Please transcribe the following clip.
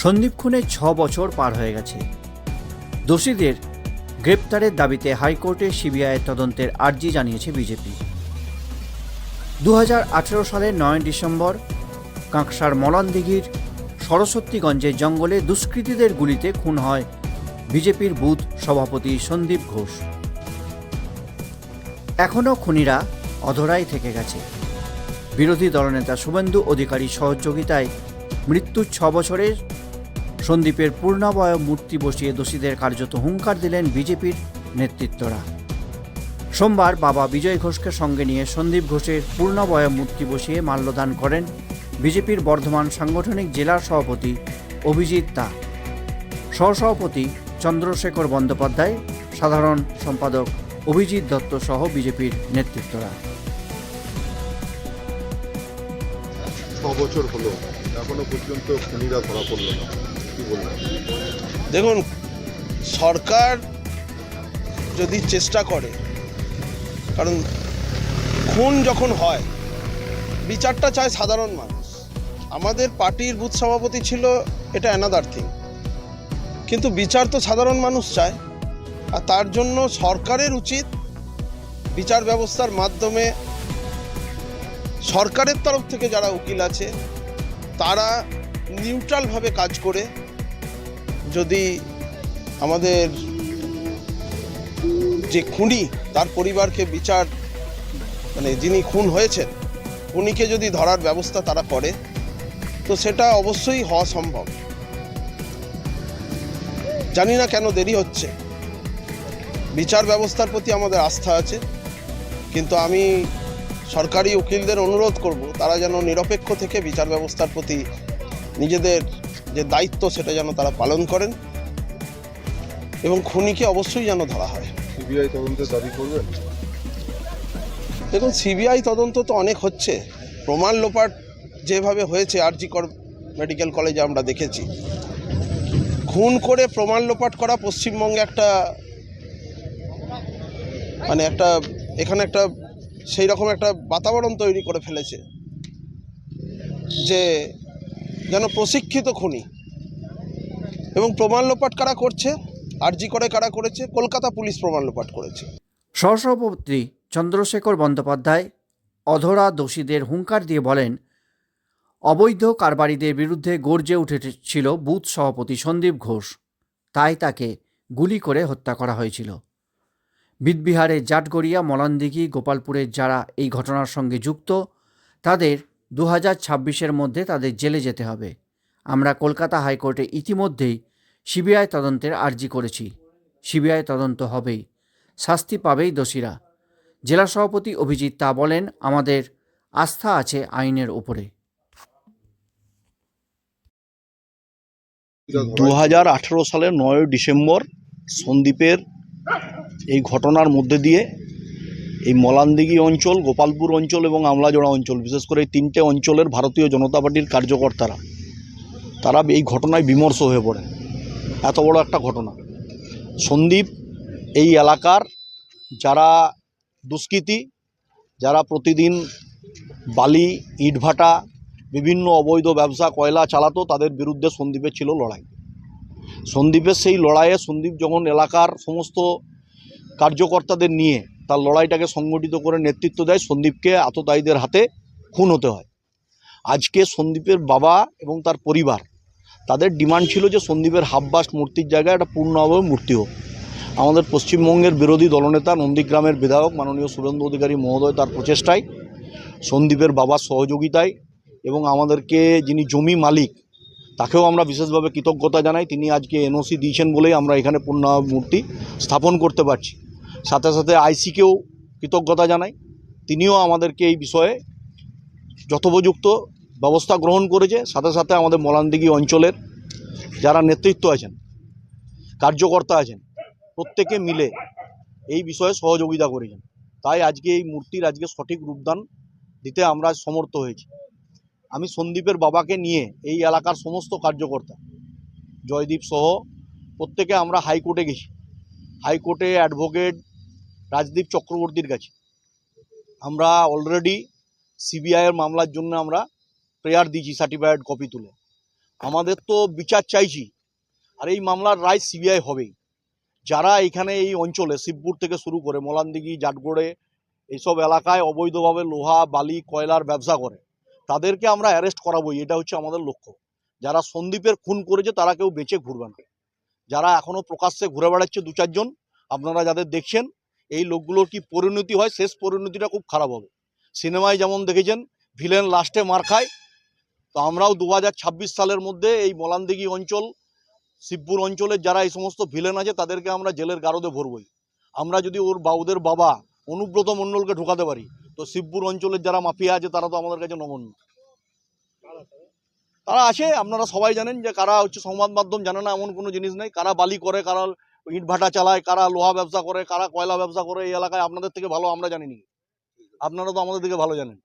সন্দীপ খুনে ছ বছর পার হয়ে গেছে। দোষীদের গ্রেপ্তারের দাবিতে হাইকোর্টে সিবিআই তদন্তের আর্জি জানিয়েছে বিজেপি। দুহাজার আঠারো সালের নয় ডিসেম্বর, কাঁকসার মলানদিঘির সরস্বতীগঞ্জের জঙ্গলে দুষ্কৃতীদের গুলিতে খুন হয় বিজেপির বুথ সভাপতি সন্দীপ ঘোষ। এখনও খুনিরা অধরাই থেকে গেছে। বিরোধী দলনেতা শুভেন্দু অধিকারী সহযোগিতায় মৃত্যুর ছ বছরে সন্দীপের পূর্ণাবয় মূর্তি বসিয়ে দোষীদের কার্যত হুঙ্কার দিলেন বিজেপির নেতৃত্বরা। সোমবার বাবা বিজয় ঘোষকে সঙ্গে নিয়ে সন্দীপ ঘোষের পূর্ণাবয় মূর্তি বসিয়ে মাল্যদান করেন বিজেপির বর্ধমান সাংগঠনিক জেলার সভাপতি অভিজিৎ দা। সহসভাপতি চন্দ্রশেখর বন্দ্যোপাধ্যায়, সাধারণ সম্পাদক অভিজিৎ দত্ত সহ বিজেপির নেতৃত্বরা। ছ বছর হলো, এখনও পর্যন্ত খুনিরা ধরা পড়ল না। কি বলবেন দেখুন, সরকার যদি চেষ্টা করে, কারণ খুন যখন হয়, বিচারটা চায় সাধারণ মানুষ। আমাদের পার্টির বুথ সভাপতি ছিল, এটা অ্যানাদার থিং কিন্তু বিচার তো সাধারণ মানুষ চায়, আর তার জন্য সরকারের উচিত বিচার ব্যবস্থার মাধ্যমে সরকারের তরফ থেকে যারা উকিল আছে, তারা নিউট্রালভাবে কাজ করে যদি আমাদের যে খুনি, তার পরিবারকে বিচার মানে যিনি খুন হয়েছেন খুনিকে যদি ধরার ব্যবস্থা তারা করে, তো সেটা অবশ্যই হওয়া সম্ভব। জানি না কেন দেরি হচ্ছে। বিচার ব্যবস্থার প্রতি আমাদের আস্থা আছে, কিন্তু আমি সরকারি উকিলদের অনুরোধ করব, তারা যেন নিরপেক্ষ থেকে বিচার ব্যবস্থার প্রতি নিজেদের যে দায়িত্ব সেটা যেন তারা পালন করেন এবং খুনিকে অবশ্যই যেন ধরা হয়। সিবিআই তদন্তের দাবি করবেন দেখুন সিবিআই তদন্ত তো অনেক হচ্ছে। প্রমাণ লোপাট যেভাবে হয়েছে আর জি আরজিকর মেডিকেল কলেজে আমরা দেখেছি। খুন করে প্রমাণ লোপাট করা পশ্চিমবঙ্গে একটা মানে একটা এখানে একটা সেই রকম একটা বাতাবরণ তৈরি করে ফেলেছে। যে যেন প্রশিক্ষিত খুনি। এবং প্রমাণ লোপাট কারা করছে? আরজি করে কারা করেছে? কলকাতা পুলিশ প্রমাণ লোপাট করেছে। সহসভাপতি চন্দ্রশেখর বন্দ্যোপাধ্যায় অধরা দোষীদের হুঙ্কার দিয়ে বলেন, অবৈধ কারবারিদের বিরুদ্ধে গর্জে উঠেছিল বুথ সভাপতি সন্দীপ ঘোষ। তাই তাকে গুলি করে হত্যা করা হয়েছিল। বিদবিহারের জাটগড়িয়া, মলানদিঘি, গোপালপুরের যারা এই ঘটনার সঙ্গে যুক্ত, তাদের দু হাজার ছাব্বিশের মধ্যে তাদের জেলে যেতে হবে। আমরা কলকাতা হাইকোর্টে ইতিমধ্যেই সিবিআই তদন্তের আর্জি করেছি। সিবিআই তদন্ত হবেই। শাস্তি পাবেই দোষীরা। জেলা সভাপতি অভিজিৎ তা বলেন, আমাদের আস্থা আছে আইনের উপরে। দু হাজার আঠেরো সালের নয় ডিসেম্বর সন্দীপের এই ঘটনার মধ্যে দিয়ে এই মলানদিঘি অঞ্চল, গোপালপুর অঞ্চল এবং আমলাজোড়া অঞ্চল, বিশেষ করে এই তিনটে অঞ্চলের ভারতীয় জনতা পার্টির কার্যকর্তারা, তারা এই ঘটনায় বিমর্ষ হয়ে পড়ে। এত বড় একটা ঘটনা। সন্দীপ, এই এলাকার যারা দুষ্কৃতী, যারা প্রতিদিন বালি, ইটভাটা, বিভিন্ন অবৈধ ব্যবসা, কয়লা চালাতো, তাদের বিরুদ্ধে সন্দীপের ছিল লড়াই। সন্দীপের সেই লড়াইয়ে সন্দীপ যখন এলাকার সমস্ত কার্যকর্তাদের নিয়ে তার লড়াইটাকে সংগঠিত করে নেতৃত্ব দেয় সন্দীপকে আততায়ীদের হাতে খুন হতে হয়। আজকে সন্দীপের বাবা এবং তার পরিবার, তাদের ডিমান্ড ছিল যে সন্দীপের হাববাস মূর্তির জায়গায় একটা পূর্ণাবয় মূর্তি হোক। আমাদের পশ্চিমবঙ্গের বিরোধী দলনেতা, নন্দীগ্রামের বিধায়ক মাননীয় সুরেন্দ্র অধিকারী মহোদয় তার প্রচেষ্টায় সন্দীপের বাবার সহযোগিতায় এবং আমাদেরকে যিনি জমি মালিক, তাকেও আমরা বিশেষভাবে কৃতজ্ঞতা জানাই। তিনি আজকে এনওসি দিয়েছেন বলেই আমরা এখানে পূর্ণ মূর্তি স্থাপন করতে পারছি। সাথে সাথে আইসিকেও কৃতজ্ঞতা জানাই। তিনিও আমাদেরকে এই বিষয়ে যথোপযুক্ত ব্যবস্থা গ্রহণ করেছে। সাথে সাথে আমাদের মলানদিঘি অঞ্চলের যারা নেতৃত্ব আছেন, কার্যকর্তা আছেন, প্রত্যেকে মিলে এই বিষয়ে সহযোগিতা করেছেন। তাই আজকে এই মূর্তির আজকে সঠিক রূপদান দিতে আমরা সমর্থ হয়েছি। আমি সন্দীপের বাবাকে নিয়ে এই এলাকার সমস্ত কার্যকর্তা, জয়দীপ সহ প্রত্যেকে আমরা হাইকোর্টে গেছি। হাইকোর্টে অ্যাডভোকেট রাজদীপ চক্রবর্তীর কাছে। আমরা অলরেডি সিবিআইয়ের মামলার জন্য আমরা প্রেয়ার দিয়েছি সার্টিফাইড কপি তুলে। আমাদের তো বিচার চাইছি, আর এই মামলার রায় সিবিআই হবেই। যারা এখানে এই অঞ্চলে, শিবপুর থেকে শুরু করে মলানদিঘি, জাটগড়ে, এইসব এলাকায় অবৈধভাবে লোহা, বালি, কয়লার ব্যবসা করে, তাদেরকে আমরা অ্যারেস্ট করাবোই, এটা হচ্ছে আমাদের লক্ষ্য। যারা সন্দীপের খুন করেছে, তারা কেউ বেঁচে ঘুরবে না। যারা এখনও প্রকাশ্যে ঘুরে বেড়াচ্ছে দু চারজন আপনারা যাদের দেখছেন এই লোকগুলোর কি পরিণতি হয়? শেষ পরিণতিটা খুব খারাপ হবে। সিনেমায় যেমন দেখেছেন, ভিলেন লাস্টে মার খায়। তো আমরাও দু হাজার ছাব্বিশ সালের মধ্যে এই মলানদিঘি অঞ্চল, শিবপুর অঞ্চলের যারা এই সমস্ত ভিলেন আছে, তাদেরকে আমরা জেলের গারদে ভরবই। আমরা যদি ওর বাউদের বাবা অনুব্রত মণ্ডলকে ঢোকাতে পারি, তো শিবপুর অঞ্চলের যারা মাফিয়া আছে, তারা তো আমাদের কাছে নগণ্য তারা আছে, আপনারা সবাই জানেন যে কারা হচ্ছে সংবাদ মাধ্যম, জানে না এমন কোনো জিনিস নেই। কারা বালি করে, কারা ইট ভাটা চালায়, কারা লোহা ব্যবসা করে, কারা কয়লা ব্যবসা করে, এই এলাকায় আপনাদের থেকে ভালো আমরা জানিনি। আপনারা তো আমাদের থেকে ভালো জানেন।